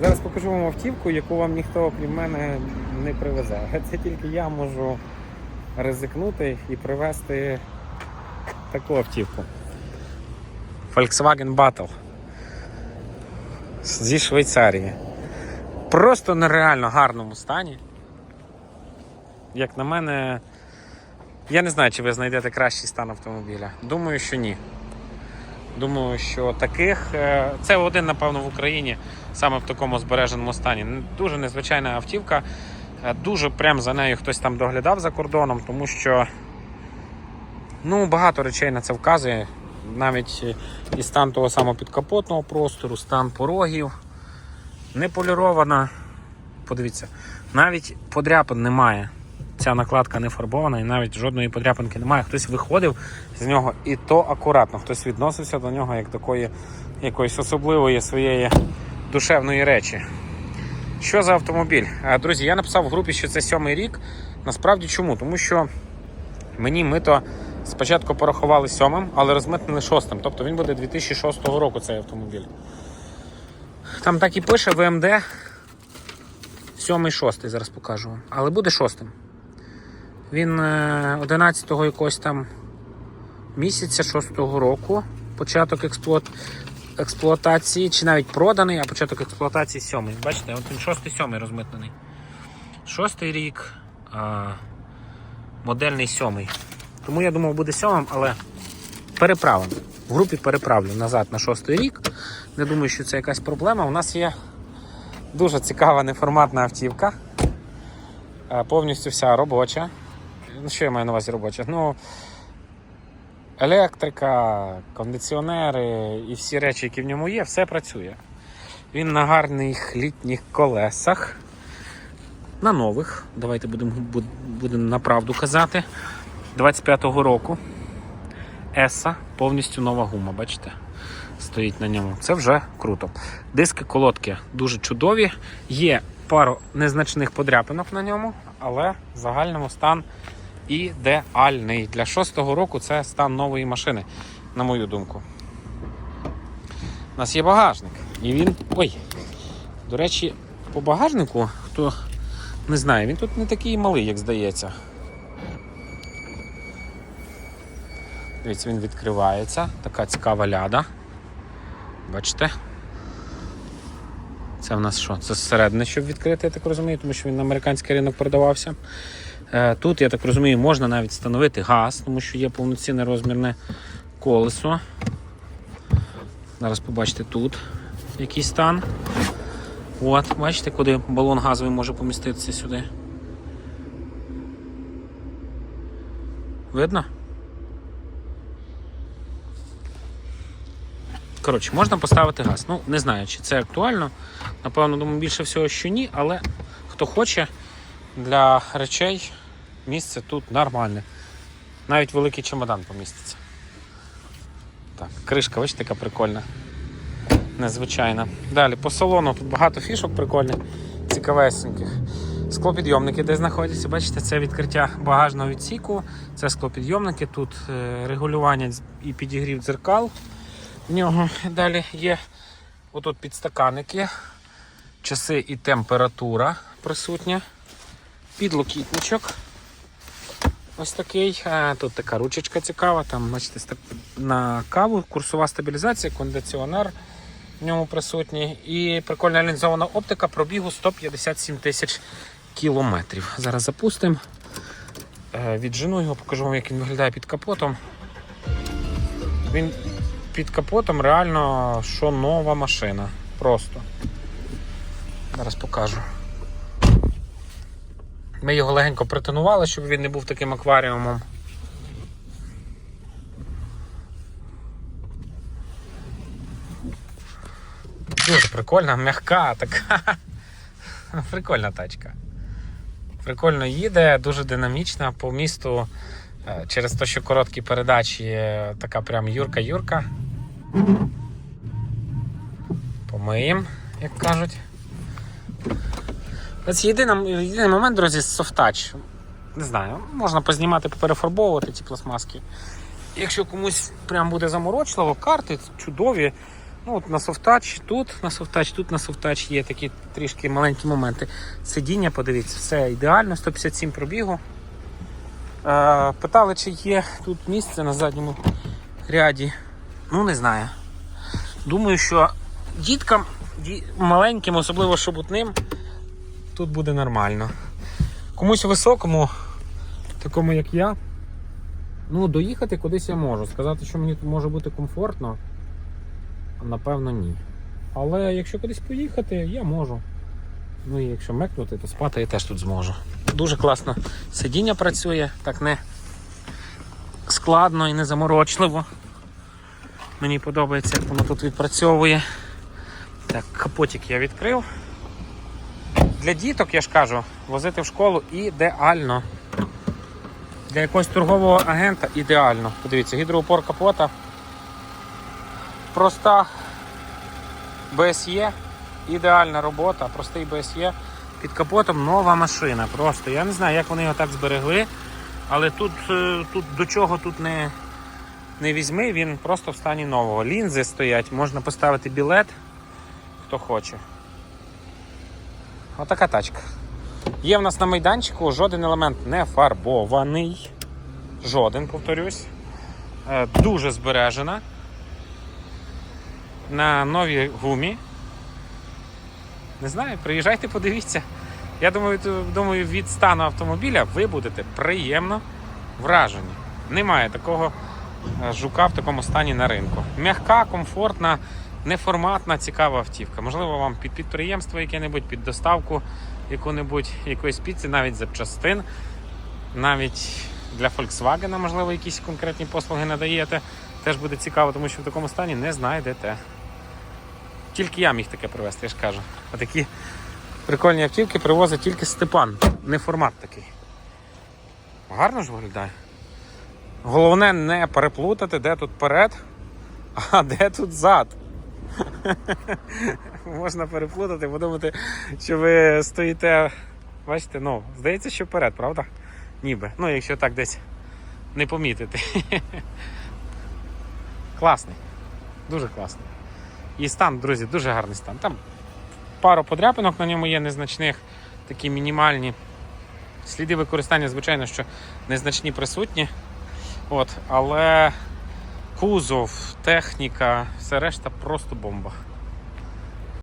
Зараз покажу вам автівку, яку вам ніхто окрім мене не привезе. Це тільки я можу ризикнути і привезти таку автівку. Volkswagen Battle зі Швейцарії. Просто нереально гарному стані. Як на мене, я не знаю, чи ви знайдете кращий стан автомобіля. Думаю, що ні. Думаю, що таких. е, Це один, напевно, в Україні саме в такому збереженому стані. Дуже незвичайна автівка. Е, Дуже прям за нею хтось там доглядав за кордоном, тому що ну, багато речей на це вказує. Навіть е, і стан того самого підкапотного простору, стан порогів. Не полірована. Подивіться, навіть подряпин немає. Ця накладка не фарбована і навіть жодної подряпинки немає. Хтось виходив з нього і то акуратно, хтось відносився до нього як такої якоїсь особливої своєї душевної речі. Що за автомобіль? Друзі, я написав в групі, що це сьомий рік. Насправді чому? Тому що мені мито спочатку порахували сьомим, але розмитнили шостим. Тобто він буде 2006 року цей автомобіль. Там так і пише ВМД. Сьомий, шостий, зараз покажу вам. Але буде шостим. Він е, 11-го якогось там місяця 6-го року. Початок експлуат... експлуатації, чи навіть проданий, а початок експлуатації сьомий. Бачите, от він шостий, сьомий розмитнений. Шостий рік, а, модельний сьомий. Тому я думав, буде сьомим, але переправимо. В групі переправлю назад на шостий рік. Не думаю, що це якась проблема. У нас є дуже цікава неформатна автівка. Е, Повністю вся робоча. Ну, що я маю на увазі робоча? Ну, електрика, кондиціонери і всі речі, які в ньому є, все працює. Він на гарних літніх колесах. На нових. Давайте будемо буд- будемо на правду казати. 25-го року. Еса, повністю нова гума, бачите? Стоїть на ньому. Це вже круто. Диски колодки дуже чудові. Є пару незначних подряпинок на ньому, але в загальному стан ідеальний. Для шостого року це стан нової машини, на мою думку. У нас є багажник. І він. Ой! До речі, по багажнику, хто не знає, він тут не такий малий, як здається. Дивіться, він відкривається. Така цікава ляда. Бачите? Це в нас що? Це зсередини, щоб відкрити, я так розумію, тому що він на американський ринок продавався. Е, Тут, я так розумію, можна навіть встановити газ, тому що є повноцінне розмірне колесо. Зараз побачите тут який стан. От, бачите, куди балон газовий може поміститися сюди. Видно? Коротше, можна поставити газ. Ну, не знаю, чи це актуально. Напевно, думаю, більше всього, що ні, але хто хоче для речей місце тут нормальне. Навіть великий чемодан поміститься. Так, кришка, бачите, така прикольна. Незвичайна. Далі по салону тут багато фішок прикольних, цікавесеньких. Склопідйомники, де знаходяться, бачите, це відкриття багажного відсіку, це склопідйомники, тут е, регулювання і підігрів дзеркал. В нього далі є отут підстаканники, часи і температура присутня, підлокітничок. Ось такий. Тут така ручечка цікава, там бачите, на каву, курсова стабілізація, кондиціонер в ньому присутній. І прикольна лінзована оптика пробігу 157 тисяч кілометрів. Зараз запустимо. Е, Віджену його, покажу вам, як він виглядає під капотом. Він під капотом реально що нова машина. Просто. Зараз покажу. Ми його легенько притонували, щоб він не був таким акваріумом. Дуже прикольна, м'яка така. Прикольна тачка. Прикольно їде, дуже динамічна по місту. е, Через те, що короткі передачі е, така прям юрка-юрка. Помиємо, як кажуть. Ось єдиний, єдиний момент, друзі, софтач. Не знаю, можна познімати, поперефарбовувати ці пластмаски. Якщо комусь прям буде заморочливо, карти чудові, Ну, от на софтач, тут на софтач, тут на софтач є такі трішки маленькі моменти. Сидіння, подивіться, все ідеально, 157 пробігу. Е, питали, чи є тут місце на задньому ряді. Ну, не знаю. Думаю, що діткам ді- маленьким, особливо шобутним, тут буде нормально. Комусь високому, такому як я, ну, доїхати кудись я можу. Сказати, що мені може бути комфортно, напевно, ні. Але якщо кудись поїхати, я можу. Ну і якщо мекнути, то спати я теж тут зможу. Дуже класно сидіння працює, так не складно і не заморочливо. Мені подобається, як воно тут відпрацьовує. Так, капотик я відкрив. Для діток, я ж кажу, возити в школу ідеально. Для якогось торгового агента ідеально. Подивіться, гідроупор капота. Проста БСЄ, ідеальна робота, простий БСЄ. Під капотом нова машина. Просто я не знаю, як вони його так зберегли. Але тут, е, тут до чого тут не, не візьми, він просто в стані нового. Лінзи стоять, можна поставити білет, хто хоче. Отака тачка. Є в нас на майданчику жоден елемент не фарбований. Жоден, повторюсь. Е, Дуже збережена. На новій гумі. Не знаю, приїжджайте, подивіться. Я думаю, думаю, від стану автомобіля ви будете приємно вражені. Немає такого е, жука в такому стані на ринку. М'яка, комфортна, неформатна, цікава автівка. Можливо, вам під підприємство яке-небудь, під доставку яку-небудь, якоїсь піци, навіть запчастин, навіть для Volkswagen, можливо, якісь конкретні послуги надаєте. Теж буде цікаво, тому що в такому стані не знайдете. Тільки я міг таке привезти, я ж кажу. А такі прикольні автівки привозить тільки Степан, не формат такий. Гарно ж виглядає. Головне не переплутати, де тут перед, а де тут зад. Можна переплутати, подумати, що ви стоїте. Бачите, ну, здається, що вперед, правда? Ніби. Ну, якщо так десь не помітити. Класний. Дуже класний. І стан, друзі, дуже гарний стан. Там пару подряпинок на ньому є незначних, такі мінімальні. Сліди використання, звичайно, що незначні присутні. От, але кузов, техніка, все решта просто бомба.